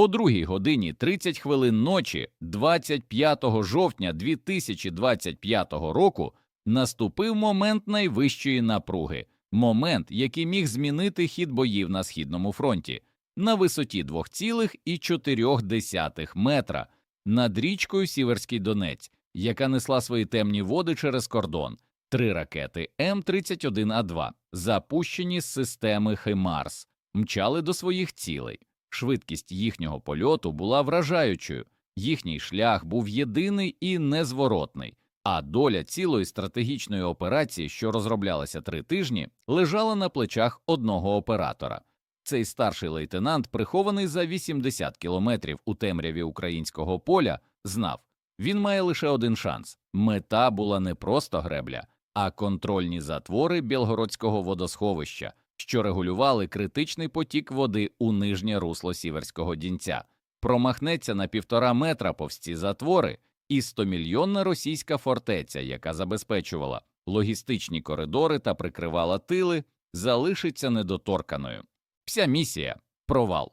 О 2 годині 30 хвилин ночі 25 жовтня 2025 року наступив момент найвищої напруги, момент, який міг змінити хід боїв на східному фронті на висоті 2,4 метра над річкою Сіверський Донець, яка несла свої темні води через кордон. Три ракети М-31А2, запущені з системи «Химарс», мчали до своїх цілей. Швидкість їхнього польоту була вражаючою, їхній шлях був єдиний і незворотний, а доля цілої стратегічної операції, що розроблялася три тижні, лежала на плечах одного оператора. Цей старший лейтенант, прихований за 80 кілометрів у темряві українського поля, знав, він має лише один шанс. Мета була не просто гребля, а контрольні затвори Білгородського водосховища, що регулювали критичний потік води у нижнє русло Сіверського дінця. Промахнеться на півтора метра повз ці затвори, і стомільйонна російська фортеця, яка забезпечувала логістичні коридори та прикривала тили, залишиться недоторканою. Вся місія провал.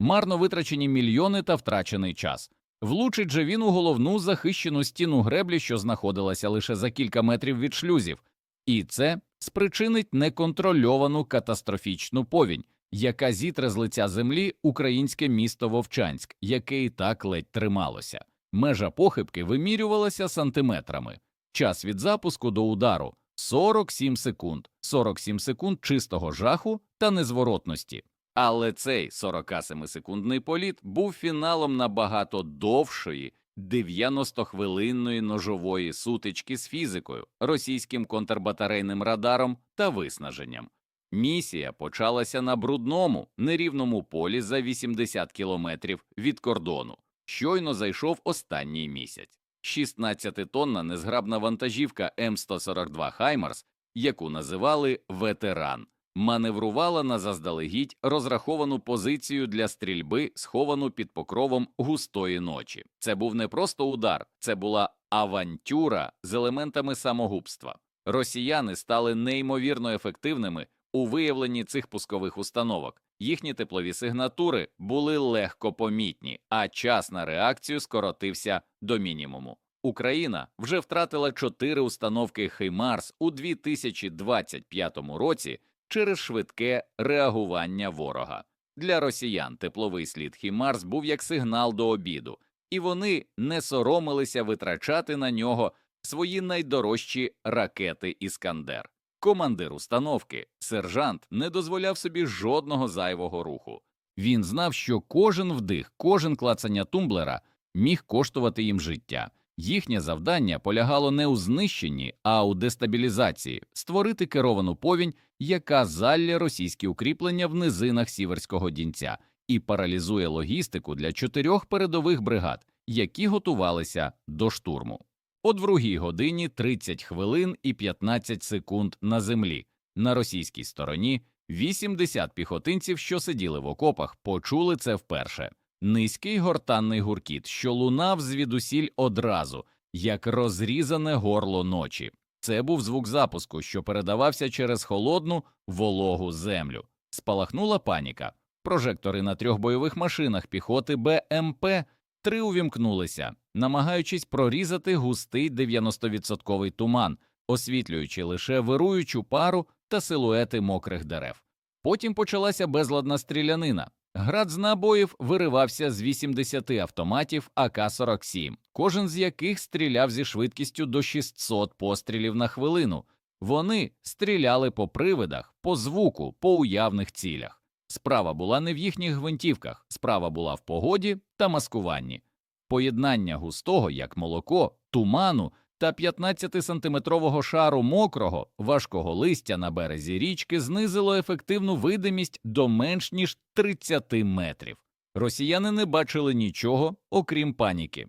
Марно витрачені мільйони та втрачений час. Влучить же він у головну захищену стіну греблі, що знаходилася лише за кілька метрів від шлюзів, і це спричинить неконтрольовану катастрофічну повінь, яка зітре з лиця землі українське місто Вовчанськ, яке і так ледь трималося. Межа похибки вимірювалася сантиметрами. Час від запуску до удару 47 секунд, 47 секунд чистого жаху та незворотності. Але цей 47-секундний політ був фіналом набагато довшої 90-хвилинної ножової сутички з фізикою, російським контрбатарейним радаром та виснаженням. Місія почалася на брудному, нерівному полі за 80 кілометрів від кордону. Щойно зайшов останній місяць. 16-тонна незграбна вантажівка М142 Хаймарс, яку називали ветеран, маневрувала на заздалегідь розраховану позицію для стрільби, сховану під покровом густої ночі. Це був не просто удар, це була авантюра з елементами самогубства. Росіяни стали неймовірно ефективними у виявленні цих пускових установок. Їхні теплові сигнатури були легко помітні, а час на реакцію скоротився до мінімуму. Україна вже втратила чотири установки «Химарс» у 2025 році через швидке реагування ворога. Для росіян тепловий слід «Хімарс» був як сигнал до обіду, і вони не соромилися витрачати на нього свої найдорожчі ракети Іскандер. Командир установки, сержант, не дозволяв собі жодного зайвого руху. Він знав, що кожен вдих, кожен клацання тумблера міг коштувати їм життя. Їхнє завдання полягало не у знищенні, а у дестабілізації створити керовану повінь, яка залє російські укріплення в низинах сіверського дінця і паралізує логістику для чотирьох передових бригад, які готувалися до штурму. О 2 годині 30 хвилин і 15 секунд на землі. На російській стороні 80 піхотинців, що сиділи в окопах, почули це вперше. Низький гортанний гуркіт, що лунав звідусіль одразу, як розрізане горло ночі. Це був звук запуску, що передавався через холодну вологу землю. Спалахнула паніка. Прожектори на трьох бойових машинах піхоти БМП три увімкнулися, намагаючись прорізати густий 90-відсотковий туман, освітлюючи лише вируючу пару та силуети мокрих дерев. Потім почалася безладна стрілянина. Град з набоїв виривався з 80 автоматів АК-47, кожен з яких стріляв зі швидкістю до 600 пострілів на хвилину. Вони стріляли по привидах, по звуку, по уявних цілях. Справа була не в їхніх гвинтівках, справа була в погоді та маскуванні. Поєднання густого, як молоко, туману та 15-сантиметрового шару мокрого, важкого листя на березі річки знизило ефективну видимість до менш ніж 30 метрів. Росіяни не бачили нічого, окрім паніки.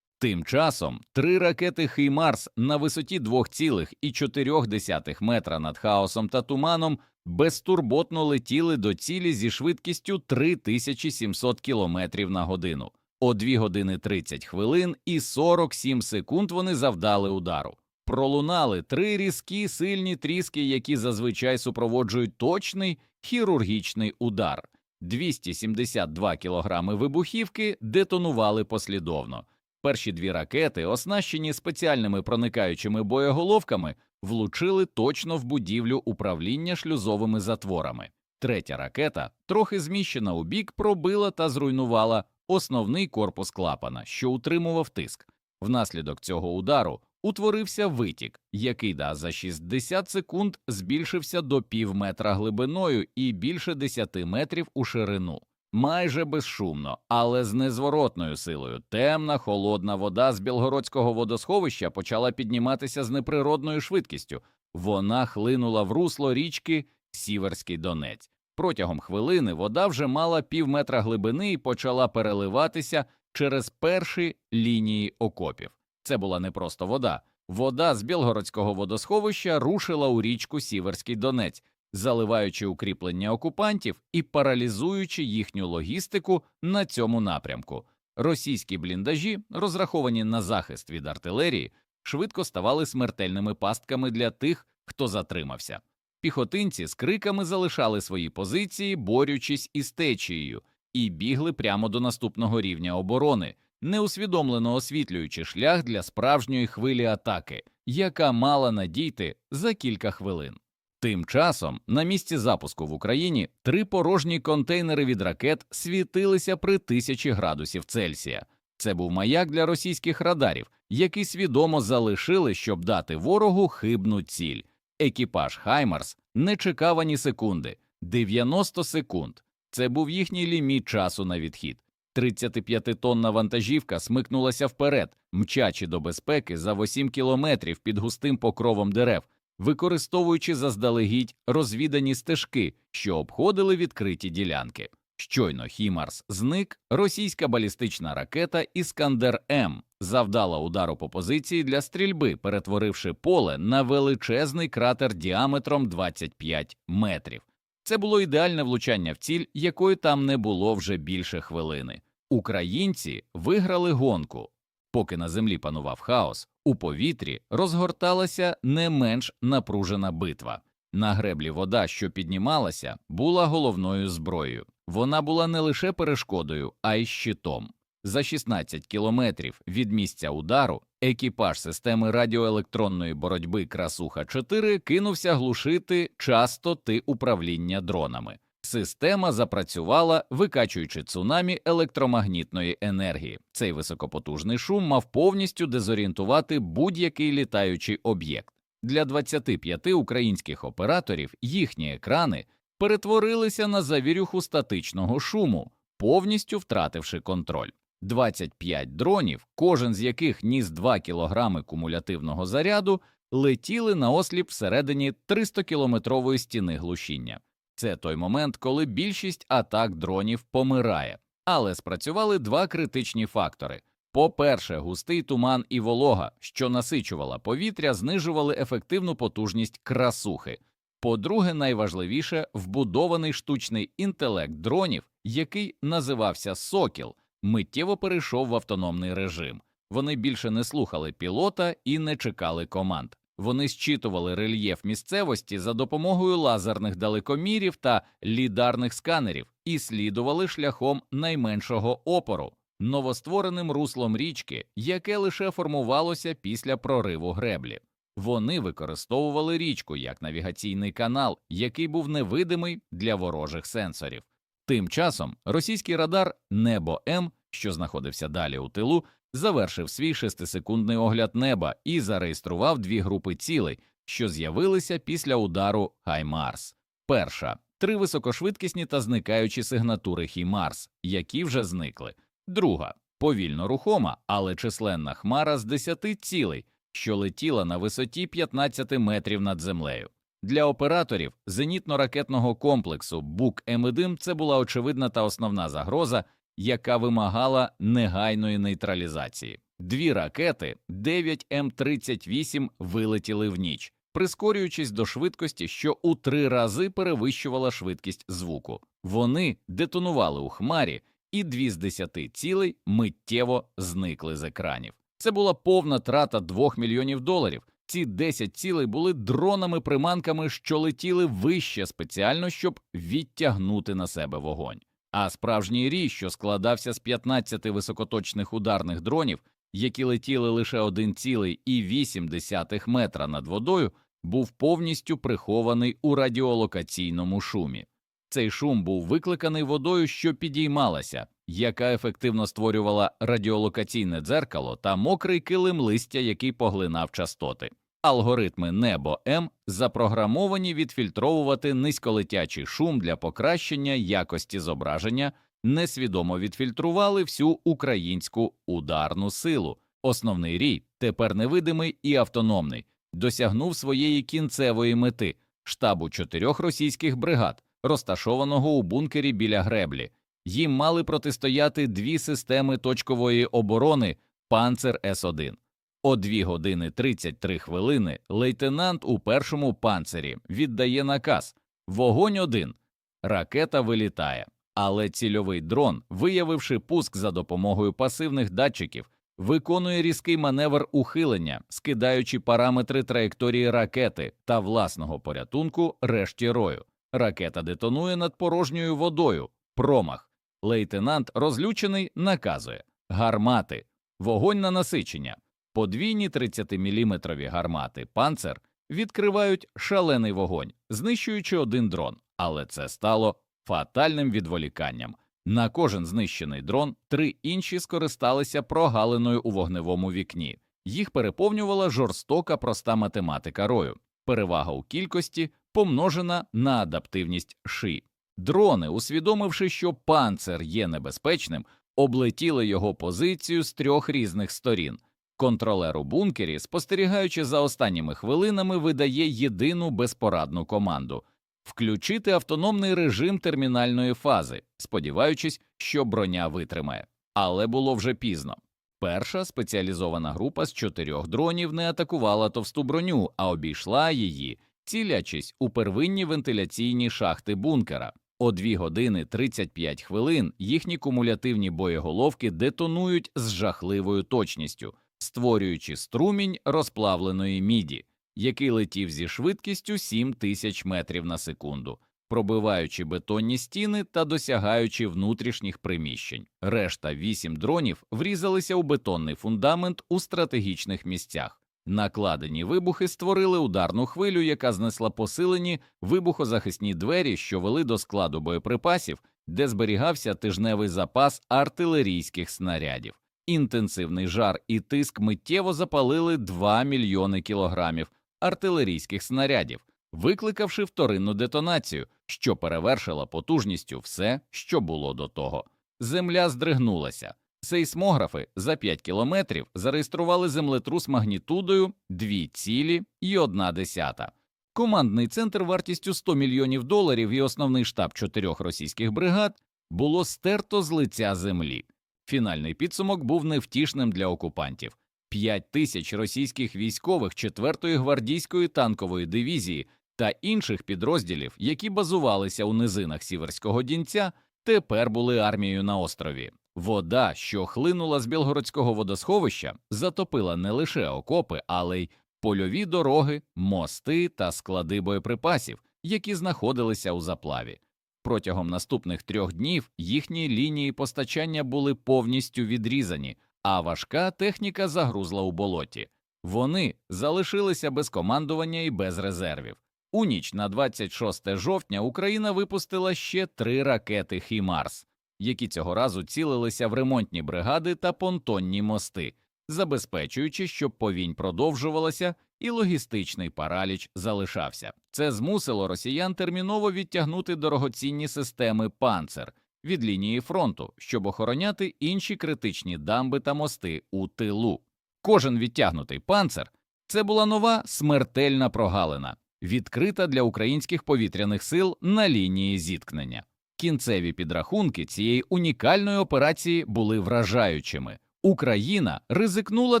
Тим часом три ракети «Хеймарс» на висоті 2,4 метра над хаосом та туманом безтурботно летіли до цілі зі швидкістю 3700 км на годину. О 2 години 30 хвилин і 47 секунд вони завдали удару. Пролунали три різкі сильні тріски, які зазвичай супроводжують точний хірургічний удар. 272 кілограми вибухівки детонували послідовно. Перші дві ракети, оснащені спеціальними проникаючими боєголовками, влучили точно в будівлю управління шлюзовими затворами. Третя ракета, трохи зміщена у бік, пробила та зруйнувала основний корпус клапана, що утримував тиск. Внаслідок цього удару утворився витік, який да за 60 секунд збільшився до пів метра глибиною і більше 10 метрів у ширину. Майже безшумно, але з незворотною силою темна холодна вода з білгородського водосховища почала підніматися з неприродною швидкістю. Вона хлинула в русло річки Сіверський Донець. Протягом хвилини вода вже мала пів метра глибини і почала переливатися через перші лінії окопів. Це була не просто вода. Вода з Білгородського водосховища рушила у річку Сіверський Донець, заливаючи укріплення окупантів і паралізуючи їхню логістику на цьому напрямку. Російські бліндажі, розраховані на захист від артилерії, швидко ставали смертельними пастками для тих, хто затримався. Піхотинці з криками залишали свої позиції, борючись із течією, і бігли прямо до наступного рівня оборони, неусвідомлено освітлюючи шлях для справжньої хвилі атаки, яка мала надійти за кілька хвилин. Тим часом на місці запуску в Україні три порожні контейнери від ракет світилися при тисячі градусів Цельсія. Це був маяк для російських радарів, які свідомо залишили, щоб дати ворогу хибну ціль. Екіпаж Хаймарс не чекав ані секунди 90 секунд. Це був їхній ліміт часу на відхід. 35-тонна вантажівка смикнулася вперед, мчачи до безпеки за 8 кілометрів під густим покровом дерев, використовуючи заздалегідь розвідані стежки, що обходили відкриті ділянки. Щойно Хімарс зник, російська балістична ракета Іскандер М завдала удару по позиції для стрільби, перетворивши поле на величезний кратер діаметром 25 метрів. Це було ідеальне влучання в ціль, якої там не було вже більше хвилини. Українці виграли гонку. Поки на землі панував хаос, у повітрі розгорталася не менш напружена битва. На греблі вода, що піднімалася, була головною зброєю. Вона була не лише перешкодою, а й щитом. За 16 кілометрів від місця удару екіпаж системи радіоелектронної боротьби Красуха 4 кинувся глушити частоти управління дронами. Система запрацювала, викачуючи цунамі електромагнітної енергії. Цей високопотужний шум мав повністю дезорієнтувати будь-який літаючий об'єкт. Для 25 українських операторів їхні екрани перетворилися на завірюху статичного шуму, повністю втративши контроль. 25 дронів, кожен з яких ніс 2 кілограми кумулятивного заряду, летіли на осліп всередині 300-кілометрової стіни глушіння. Це той момент, коли більшість атак дронів помирає. Але спрацювали два критичні фактори. По-перше, густий туман і волога, що насичувала повітря, знижували ефективну потужність красухи. По-друге, найважливіше вбудований штучний інтелект дронів, який називався Сокіл, миттєво перейшов в автономний режим. Вони більше не слухали пілота і не чекали команд. Вони зчитували рельєф місцевості за допомогою лазерних далекомірів та лідарних сканерів і слідували шляхом найменшого опору, новоствореним руслом річки, яке лише формувалося після прориву греблі. Вони використовували річку як навігаційний канал, який був невидимий для ворожих сенсорів. Тим часом російський радар Небо М, що знаходився далі у тилу, завершив свій шестисекундний огляд неба і зареєстрував дві групи цілей, що з'явилися після удару Хаймарс. Перша три високошвидкісні та зникаючі сигнатури Хімарс, які вже зникли. Друга повільно рухома, але численна хмара з десяти цілей, що летіла на висоті 15 метрів над землею. Для операторів зенітно-ракетного комплексу Бук М1 це була очевидна та основна загроза, яка вимагала негайної нейтралізації. Дві ракети 9 М38 вилетіли в ніч, прискорюючись до швидкості, що у три рази перевищувала швидкість звуку. Вони детонували у хмарі, і дві з десяти цілей миттєво зникли з екранів. Це була повна трата двох мільйонів доларів. Ці 10 цілей були дронами-приманками, що летіли вище спеціально, щоб відтягнути на себе вогонь. а справжній рій, що складався з 15 високоточних ударних дронів, які летіли лише 1,8 метра над водою, був повністю прихований у радіолокаційному шумі. Цей шум був викликаний водою, що підіймалася, яка ефективно створювала радіолокаційне дзеркало та мокрий килим листя, який поглинав частоти. Алгоритми Небо М запрограмовані відфільтровувати низьколетячий шум для покращення якості зображення, несвідомо відфільтрували всю українську ударну силу. Основний рій, тепер невидимий і автономний, досягнув своєї кінцевої мети штабу чотирьох російських бригад, розташованого у бункері біля греблі. Їм мали протистояти дві системи точкової оборони Панцер С-1. О 2 години 33 хвилини лейтенант у першому панцирі віддає наказ Вогонь один. Ракета вилітає, але цільовий дрон, виявивши пуск за допомогою пасивних датчиків, виконує різкий маневр ухилення, скидаючи параметри траєкторії ракети та власного порятунку решті рою. Ракета детонує над порожньою водою. Промах. Лейтенант, розлючений, наказує гармати, вогонь на насичення. Подвійні 30-мм гармати панцер відкривають шалений вогонь, знищуючи один дрон, але це стало фатальним відволіканням. На кожен знищений дрон три інші скористалися прогалиною у вогневому вікні. Їх переповнювала жорстока проста математика рою, перевага у кількості помножена на адаптивність ши. Дрони, усвідомивши, що панцер є небезпечним, облетіли його позицію з трьох різних сторін. Контролер у бункері, спостерігаючи за останніми хвилинами, видає єдину безпорадну команду включити автономний режим термінальної фази, сподіваючись, що броня витримає. Але було вже пізно. Перша спеціалізована група з чотирьох дронів не атакувала товсту броню, а обійшла її, цілячись у первинні вентиляційні шахти бункера. О 2 години 35 хвилин їхні кумулятивні боєголовки детонують з жахливою точністю, створюючи струмінь розплавленої міді, який летів зі швидкістю 7 тисяч метрів на секунду, пробиваючи бетонні стіни та досягаючи внутрішніх приміщень. Решта вісім дронів врізалися у бетонний фундамент у стратегічних місцях. Накладені вибухи створили ударну хвилю, яка знесла посилені вибухозахисні двері, що вели до складу боєприпасів, де зберігався тижневий запас артилерійських снарядів. Інтенсивний жар і тиск миттєво запалили 2 мільйони кілограмів артилерійських снарядів, викликавши вторинну детонацію, що перевершила потужністю все, що було до того. Земля здригнулася. Сейсмографи за 5 кілометрів зареєстрували землетрус магнітудою 2,1. Командний центр вартістю 100 мільйонів доларів і основний штаб чотирьох російських бригад було стерто з лиця землі. Фінальний підсумок був невтішним для окупантів. 5 тисяч російських військових 4-ї гвардійської танкової дивізії та інших підрозділів, які базувалися у низинах Сіверського Дінця, тепер були армією на острові. Вода, що хлинула з Білгородського водосховища, затопила не лише окопи, але й польові дороги, мости та склади боєприпасів, які знаходилися у заплаві. Протягом наступних трьох днів їхні лінії постачання були повністю відрізані, а важка техніка загрузла у болоті. Вони залишилися без командування і без резервів. У ніч на 26 жовтня Україна випустила ще три ракети Хімарс, які цього разу цілилися в ремонтні бригади та понтонні мости, забезпечуючи, щоб повінь продовжувалася і логістичний параліч залишався. Це змусило росіян терміново відтягнути дорогоцінні системи панцер від лінії фронту, щоб охороняти інші критичні дамби та мости у тилу. Кожен відтягнутий панцер це була нова смертельна прогалина, відкрита для українських повітряних сил на лінії зіткнення. Кінцеві підрахунки цієї унікальної операції були вражаючими. Україна ризикнула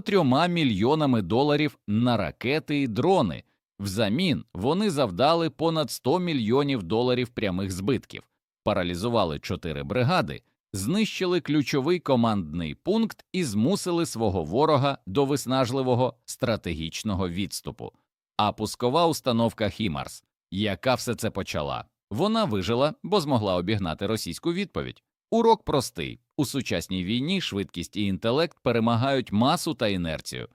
трьома мільйонами доларів на ракети і дрони. Взамін вони завдали понад 100 мільйонів доларів прямих збитків, паралізували чотири бригади, знищили ключовий командний пункт і змусили свого ворога до виснажливого стратегічного відступу. А пускова установка Хімарс, яка все це почала, Вона вижила, бо змогла обігнати російську відповідь. Урок простий: у сучасній війні швидкість і інтелект перемагають масу та інерцію.